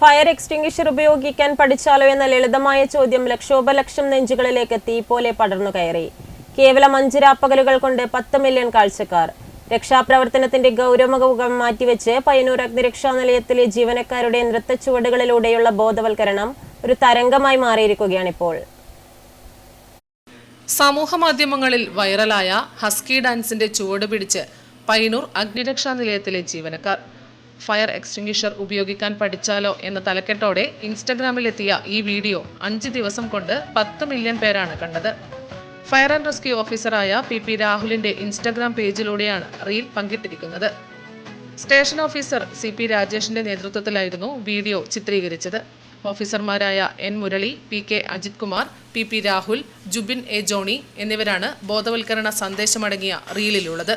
Fire extinguisher ഉപയോഗിക്കാൻ പഠിച്ചാലോ എന്ന ലളിതമായ ചോദ്യം ലക്ഷോപലക്ഷം നെഞ്ചുകളിലേക്ക് തീ പോലെ പടർന്നു കയറി. കേവലം അഞ്ച് രാപ്പകലുകൾ കൊണ്ട് പത്ത് മില്യൺ കാഴ്ചക്കാർ. രക്ഷാപ്രവർത്തനത്തിന്റെ ഗൗരവമുഖം മാറ്റിവെച്ച് പയ്യന്നൂർ അഗ്നിരക്ഷാ നിലയത്തിലെ ജീവനക്കാരുടെ നൃത്തച്ചുവടുകളിലൂടെയുള്ള ബോധവൽക്കരണം ഒരു തരംഗമായി മാറിയിരിക്കുകയാണിപ്പോൾ. സമൂഹ മാധ്യമങ്ങളിൽ വൈറലായ ഹസ്കി ഡാൻസിന്റെ ചുവട് പിടിച്ച് പയ്യന്നൂർ അഗ്നിരക്ഷാ നിലയത്തിലെ ജീവനക്കാർ. ഫയർ എക്സ്റ്റിംഗ്വിഷർ ഉപയോഗിക്കാൻ പഠിച്ചാലോ എന്ന തലക്കെട്ടോടെ ഇൻസ്റ്റഗ്രാമിലെത്തിയ ഈ വീഡിയോ അഞ്ച് ദിവസം കൊണ്ട് പത്ത് മില്യൺ പേരാണ് കണ്ടത്. ഫയർ ആൻഡ് റെസ്ക്യൂ ഓഫീസറായ പി പി രാഹുലിന്റെ ഇൻസ്റ്റഗ്രാം പേജിലൂടെയാണ് റീൽ പങ്കിട്ടിരിക്കുന്നത്. സ്റ്റേഷൻ ഓഫീസർ സി പി രാജേഷിന്റെ നേതൃത്വത്തിലായിരുന്നു വീഡിയോ ചിത്രീകരിച്ചത്. ഓഫീസർമാരായ N Murali P K Ajith Kumar P P Rahul Jubin A Johny എന്നിവരാണ് ബോധവൽക്കരണ സന്ദേശമടങ്ങിയ റീലിലുള്ളത്.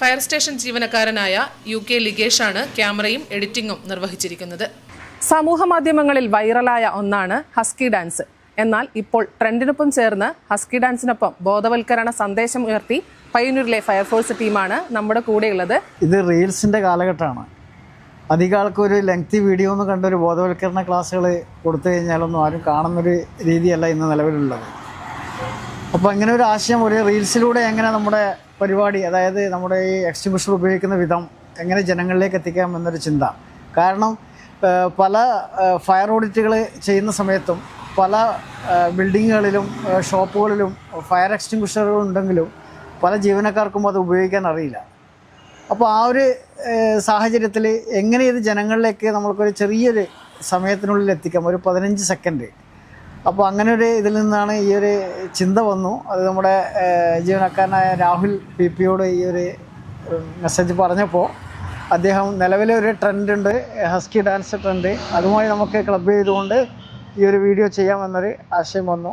ഫയർ സ്റ്റേഷൻ ജീവനക്കാരനായ യു കെ ലിഗേഷാണ് ക്യാമറയും എഡിറ്റിംഗും നിർവഹിച്ചിരിക്കുന്നത്. സമൂഹ മാധ്യമങ്ങളിൽ വൈറലായ ഒന്നാണ് ഹസ്കി ഡാൻസ്. എന്നാൽ ഇപ്പോൾ ട്രെൻഡിനൊപ്പം ചേർന്ന് ഹസ്കി ഡാൻസിനൊപ്പം ബോധവൽക്കരണ സന്ദേശം ഉയർത്തി പയ്യന്നൂരിലെ ഫയർഫോഴ്സ് ടീമാണ് നമ്മുടെ കൂടെയുള്ളത്. ഇത് റീൽസിന്റെ കാലഘട്ടമാണ്. അധികം ആൾക്ക് ഒരു ലെങ്തി വീഡിയോ എന്ന് കണ്ടൊരു ബോധവൽക്കരണ ക്ലാസ്സുകൾ കൊടുത്തു കഴിഞ്ഞാലൊന്നും ആരും കാണുന്നൊരു രീതിയല്ല ഇന്ന് നിലവിലുള്ളത്. അപ്പോൾ അങ്ങനെ ഒരു ആശയം ഒരു റീൽസിലൂടെ എങ്ങനെ നമ്മുടെ പരിപാടി അതായത് നമ്മുടെ ഈ എക്സ്റ്റിംഗ്വിഷർ ഉപയോഗിക്കുന്ന വിധം എങ്ങനെ ജനങ്ങളിലേക്ക് എത്തിക്കാം എന്നൊരു ചിന്ത. കാരണം പല ഫയർ ഓഡിറ്റുകൾ ചെയ്യുന്ന സമയത്തും പല ബിൽഡിങ്ങുകളിലും ഷോപ്പുകളിലും ഫയർ എക്സ്റ്റിംഗ്വിഷറുകൾ ഉണ്ടെങ്കിലും പല ജീവനക്കാർക്കും അത് ഉപയോഗിക്കാൻ അറിയില്ല. അപ്പോൾ ആ ഒരു സാഹചര്യത്തിൽ എങ്ങനെ ഇത് ജനങ്ങളിലേക്ക് നമ്മൾക്കൊരു ചെറിയൊരു സമയത്തിനുള്ളിൽ എത്തിക്കാം? ഒരു പതിനഞ്ച് സെക്കൻഡ് അപ്പോൾ അങ്ങനെ ഒരു ഇതിൽ നിന്നാണ് ഈ ഒരു ചിന്ത വന്നു. അത് നമ്മുടെ ജീവനക്കാരനായ രാഹുൽ പി പിയോട് ഈ ഒരു മെസ്സേജ് പറഞ്ഞപ്പോൾ അദ്ദേഹം നിലവിലെ ഒരു ട്രെൻഡ് ഉണ്ട് ഹസ്കി ഡാൻസ് ട്രെൻഡ് അതുമായി നമുക്ക് ക്ലബ് ചെയ്തുകൊണ്ട് ഈ ഒരു വീഡിയോ ചെയ്യാമെന്നൊരു ആശയം വന്നു.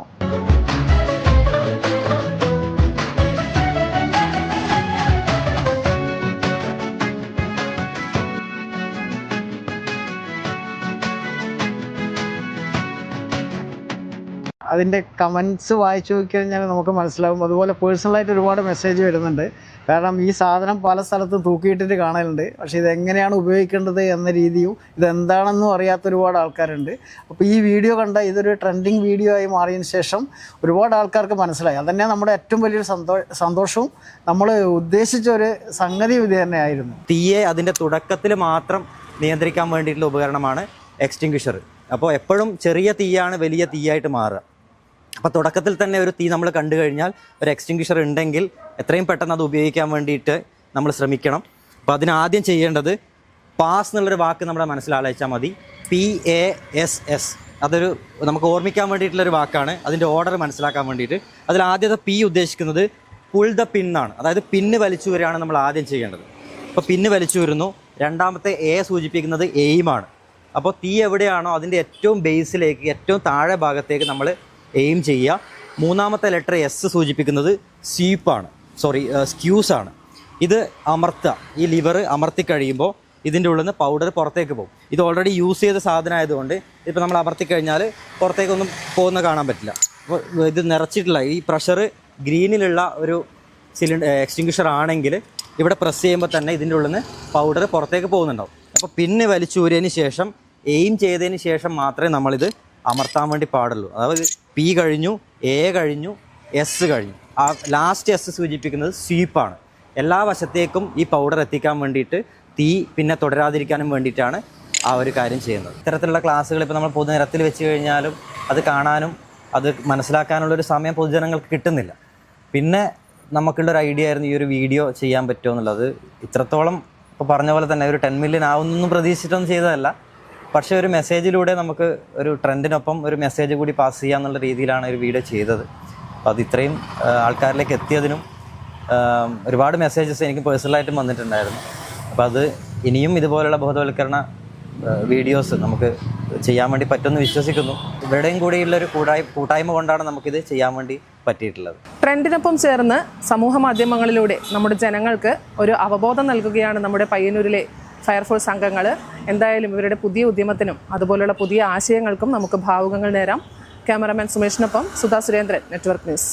അതിന്റെ കമൻസ് വായിച്ചു നോക്കിക്കഴിഞ്ഞാൽ നമുക്ക് മനസ്സിലാവും. അതുപോലെ പേഴ്സണലായിട്ട് ഒരുപാട് മെസ്സേജ് വരുന്നുണ്ട്. കാരണം ഈ സാധനം പല സ്ഥലത്തും തൂക്കിയിട്ടിട്ട് കാണലുണ്ട്. പക്ഷേ ഇതെങ്ങനെയാണ് ഉപയോഗിക്കേണ്ടത് എന്ന രീതിയും ഇതെന്താണെന്നും അറിയാത്ത ഒരുപാട് ആൾക്കാരുണ്ട്. അപ്പോൾ ഈ വീഡിയോ കണ്ട ഇതൊരു ട്രെൻഡിങ് വീഡിയോ ആയി മാറിയതിന് ശേഷം ഒരുപാട് ആൾക്കാർക്ക് മനസ്സിലായി. അതന്നെ നമ്മുടെ ഏറ്റവും വലിയൊരു സന്തോ സന്തോഷവും നമ്മൾ ഉദ്ദേശിച്ച ഒരു സംഗതി ഇത് തന്നെയായിരുന്നു. തീയെ അതിന്റെ തുടക്കത്തിൽ മാത്രം നിയന്ത്രിക്കാൻ വേണ്ടിയിട്ടുള്ള ഉപകരണമാണ് എക്സ്റ്റിങ്ക്വിഷർ അപ്പോൾ എപ്പോഴും ചെറിയ തീയാണ് വലിയ തീയായിട്ട് മാറുക. അപ്പോൾ തുടക്കത്തിൽ തന്നെ ഒരു തീ നമ്മൾ കണ്ടു കഴിഞ്ഞാൽ ഒരു എക്സ്റ്റിങ്ക്വിഷർ ഉണ്ടെങ്കിൽ എത്രയും പെട്ടെന്ന് അത് ഉപയോഗിക്കാൻ വേണ്ടിയിട്ട് നമ്മൾ ശ്രമിക്കണം. അപ്പോൾ അതിനാദ്യം ചെയ്യേണ്ടത് പാസ് എന്നുള്ളൊരു വാക്ക് നമ്മുടെ മനസ്സിൽ ആലോചിച്ചാൽ മതി. പി എ എസ് എസ് അതൊരു നമുക്ക് ഓർമ്മിക്കാൻ വേണ്ടിയിട്ടുള്ളൊരു വാക്കാണ്. അതിന്റെ ഓർഡർ മനസ്സിലാക്കാൻ വേണ്ടിയിട്ട്. അതിൽ ആദ്യത്തെ പി ഉദ്ദേശിക്കുന്നത് പുൾ ദ പിന്നാണ് അതായത് പിന്ന് വലിച്ചു വരികയാണ് നമ്മൾ ആദ്യം ചെയ്യേണ്ടത്. അപ്പോൾ പിന്ന് വലിച്ചു വരുന്നു. രണ്ടാമത്തെ എ സൂചിപ്പിക്കുന്നത് എയിമാണ് അപ്പോൾ തീ എവിടെയാണോ അതിന്റെ ഏറ്റവും ബേസിലേക്ക് ഏറ്റവും താഴെ ഭാഗത്തേക്ക് നമ്മൾ എയിം ചെയ്യുക. മൂന്നാമത്തെ ലെറ്റർ എസ് സൂചിപ്പിക്കുന്നത് സ്വീപ്പാണ് സോറി സ്ക്യൂസ് ആണ്. ഇത് അമർത്തുക. ഈ ലിവർ അമർത്തി കഴിയുമ്പോൾ ഇതിന്റെ ഉള്ളിൽ നിന്ന് പൗഡർ പുറത്തേക്ക് പോകും. ഇത് ഓൾറെഡി യൂസ് ചെയ്ത സാധനം ആയതുകൊണ്ട് ഇപ്പോൾ നമ്മൾ അമർത്തി കഴിഞ്ഞാൽ പുറത്തേക്കൊന്നും പോകുന്ന കാണാൻ പറ്റില്ല. അപ്പോൾ ഇത് നിറച്ചിട്ടുള്ള ഈ പ്രഷർ ഗ്രീനിലുള്ള ഒരു സിലിണ്ടർ എക്സ്റ്റിങ്ക്വിഷർ ആണെങ്കിൽ ഇവിടെ പ്രസ് ചെയ്യുമ്പോൾ തന്നെ ഇതിന്റെ ഉള്ളിൽ നിന്ന് പൗഡർ പുറത്തേക്ക് പോകുന്നുണ്ടാവും. അപ്പോൾ പിന്നെ വലിച്ചൂരിയതിന് ശേഷം എയിം ചെയ്തതിന് ശേഷം മാത്രമേ നമ്മളിത് അമർത്താൻ വേണ്ടി പാടുള്ളൂ. അതായത് പി കഴിഞ്ഞു എ കഴിഞ്ഞു എസ് കഴിഞ്ഞു. ആ ലാസ്റ്റ് എസ് സൂചിപ്പിക്കുന്നത് സ്വീപ്പാണ് എല്ലാ വശത്തേക്കും ഈ പൗഡർ എത്തിക്കാൻ വേണ്ടിയിട്ട് തീ പിന്നെ തുടരാതിരിക്കാനും വേണ്ടിയിട്ടാണ് ആ ഒരു കാര്യം ചെയ്യുന്നത്. ഇത്തരത്തിലുള്ള ക്ലാസ്സുകൾ ഇപ്പോൾ നമ്മൾ പൊതുനിരത്തിൽ വെച്ച് കഴിഞ്ഞാലും അത് കാണാനും അത് മനസ്സിലാക്കാനുള്ളൊരു സമയം പൊതുജനങ്ങൾക്ക് കിട്ടുന്നില്ല. പിന്നെ നമുക്കുള്ളൊരു ഐഡിയ ആയിരുന്നു ഈ ഒരു വീഡിയോ ചെയ്യാൻ പറ്റുമോ എന്നുള്ളത്. ഇത്രത്തോളം ഇപ്പോൾ പറഞ്ഞ പോലെ തന്നെ ഒരു ടെൻ മില്യൺ ആവുന്നൊന്നും പ്രതീക്ഷിച്ചിട്ടൊന്നും ചെയ്തതല്ല. പക്ഷേ ഒരു മെസ്സേജിലൂടെ നമുക്ക് ഒരു ട്രെൻഡിനൊപ്പം ഒരു മെസ്സേജ് കൂടി പാസ് ചെയ്യാന്നുള്ള രീതിയിലാണ് ഒരു വീഡിയോ ചെയ്തത്. അപ്പോൾ അത് ഇത്രയും ആൾക്കാരിലേക്ക് എത്തിയതിനും ഒരുപാട് മെസ്സേജസ് എനിക്ക് പേഴ്സണലായിട്ടും വന്നിട്ടുണ്ടായിരുന്നു. അപ്പോൾ അത് ഇനിയും ഇതുപോലുള്ള ബോധവൽക്കരണ വീഡിയോസ് നമുക്ക് ചെയ്യാൻ വേണ്ടി പറ്റുമെന്ന് വിശ്വസിക്കുന്നു. ഇവരുടെയും കൂടിയുള്ള ഒരു കൂടായ കൂട്ടായ്മ കൊണ്ടാണ് നമുക്കിത് ചെയ്യാൻ വേണ്ടി പറ്റിയിട്ടുള്ളത്. ട്രെൻഡിനൊപ്പം ചേർന്ന് സമൂഹ മാധ്യമങ്ങളിലൂടെ നമ്മുടെ ജനങ്ങൾക്ക് ഒരു അവബോധം നൽകുകയാണ് നമ്മുടെ പയ്യന്നൂരിലെ ഫയർഫോഴ്സ് അംഗങ്ങൾ എന്തായാലും ഇവരുടെ പുതിയ ഉദ്യമത്തിനും അതുപോലുള്ള പുതിയ ആശയങ്ങൾക്കും നമുക്ക് ഭാവുകങ്ങൾ നേരാം. ക്യാമറാമാൻ സുമേഷിനൊപ്പം സുധാ സുരേന്ദ്രൻ നെറ്റ്വർക്ക് ന്യൂസ്